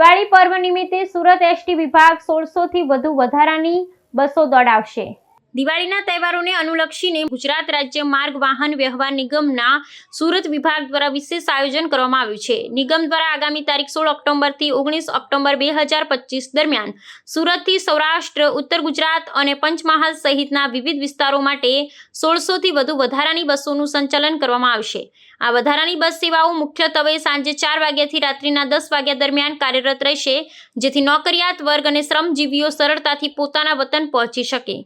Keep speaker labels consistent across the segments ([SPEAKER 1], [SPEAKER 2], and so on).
[SPEAKER 1] દિવાળી પર્વ નિમિત્તે સુરત એસટી વિભાગ સોળસો થી વધુ વધારાની બસો દોડાવશે દિવાળીના તહેવારોને અનુલક્ષીને ગુજરાત રાજ્ય માર્ગ વાહન વ્યવહાર નિગમના સુરત વિભાગ દ્વારા વિશેષ આયોજન કરવામાં આવ્યું છે. નિગમ દ્વારા આગામી તારીખ સોળ ઓક્ટોબરથી ઓગણીસ ઓક્ટોબર બે હજાર પચીસ દરમિયાન સુરતથી સૌરાષ્ટ્ર, ઉત્તર ગુજરાત અને પંચમહાલ સહિતના વિવિધ વિસ્તારો માટે સોળસોથી વધુ વધારાની બસોનું સંચાલન કરવામાં આવશે. આ વધારાની બસ સેવાઓ મુખ્યત્વે સાંજે ચાર વાગ્યાથી રાત્રિના દસ વાગ્યા દરમિયાન કાર્યરત રહેશે, જેથી નોકરિયાત વર્ગ અને શ્રમજીવીઓ સરળતાથી પોતાના વતન પહોંચી શકે.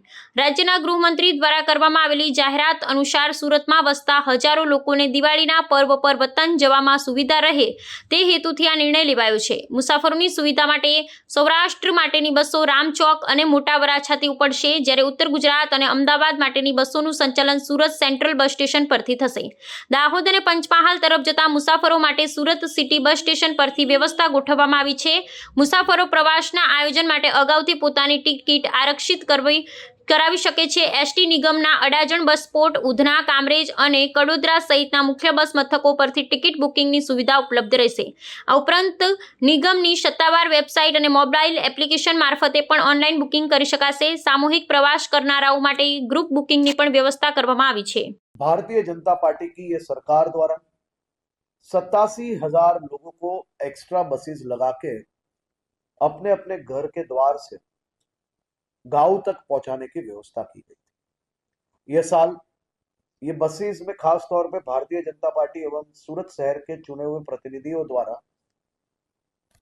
[SPEAKER 1] રાજ્યના ગૃહમંત્રી દ્વારા કરવામાં આવેલી જાહેરાત અનુસાર સુરતમાં વસતા હજારો લોકોને દિવાળીના પર્વ પર વતન જવામાં સુવિધા રહે તે હેતુથી આ નિર્ણય લેવાયો છે. મુસાફરોની સુવિધા માટે સૌરાષ્ટ્ર માટેની બસો રામચોક અને મોટા વરાછાથી ઉપડશે જ્યારે ઉત્તર ગુજરાત અને અમદાવાદ માટેની બસોનું સંચાલન સુરત સેન્ટ્રલ બસ સ્ટેશન પરથી થશે. દાહોદ અને પંચમહાલ તરફ જતા મુસાફરો માટે સુરત સિટી બસ સ્ટેશન પરથી વ્યવસ્થા ગોઠવવામાં આવી છે. મુસાફરો પ્રવાસના આયોજન માટે અગાઉથી પોતાની ટિકિટ આરક્ષિત કરવી કરાવી શકે છે એસટી નિગમના અડાજણ બસ સ્પોટ ઉધના કામરેજ અને કડોદરા સહિતના મુખ્ય બસ મથકો પરથી ટિકિટ બુકિંગની સુવિધા ઉપલબ્ધ રહેશે આ ઉપરાંત નિગમની સત્તાવાર વેબસાઇટ અને મોબાઈલ એપ્લિકેશન મારફતે પણ ઓનલાઈન બુકિંગ કરી શકાશે સામૂહિક પ્રવાસ કરનારાઓ માટે ગ્રુપ બુકિંગની પણ વ્યવસ્થા કરવામાં આવી છે
[SPEAKER 2] भारतीय जनता पार्टी की ये सरकार द्वारा सत्तासी हजार लोगों को एक्स्ट्रा बसेस लगा के अपने अपने घर के द्वार से गाँव तक पहुँचाने की व्यवस्था की गई थी। ये साल ये बसेस में खास तौर पे भारतीय जनता पार्टी एवं सूरत शहर के चुने हुए प्रतिनिधियों द्वारा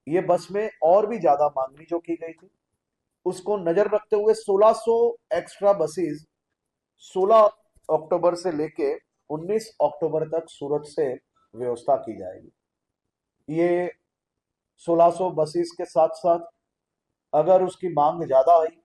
[SPEAKER 2] ये बस में और भी ज़्यादा मांगनी जो की गई थी, उसको नज़र रखते हुए 1600 एक्स्ट्रा बसेस 16 अक्टूबर से लेके 19 अक्टूबर तक सूरत से व्यवस्था की जाएगी। ये 1600 बसेस के साथ साथ अगर उसकी मांग ज़्यादा हुई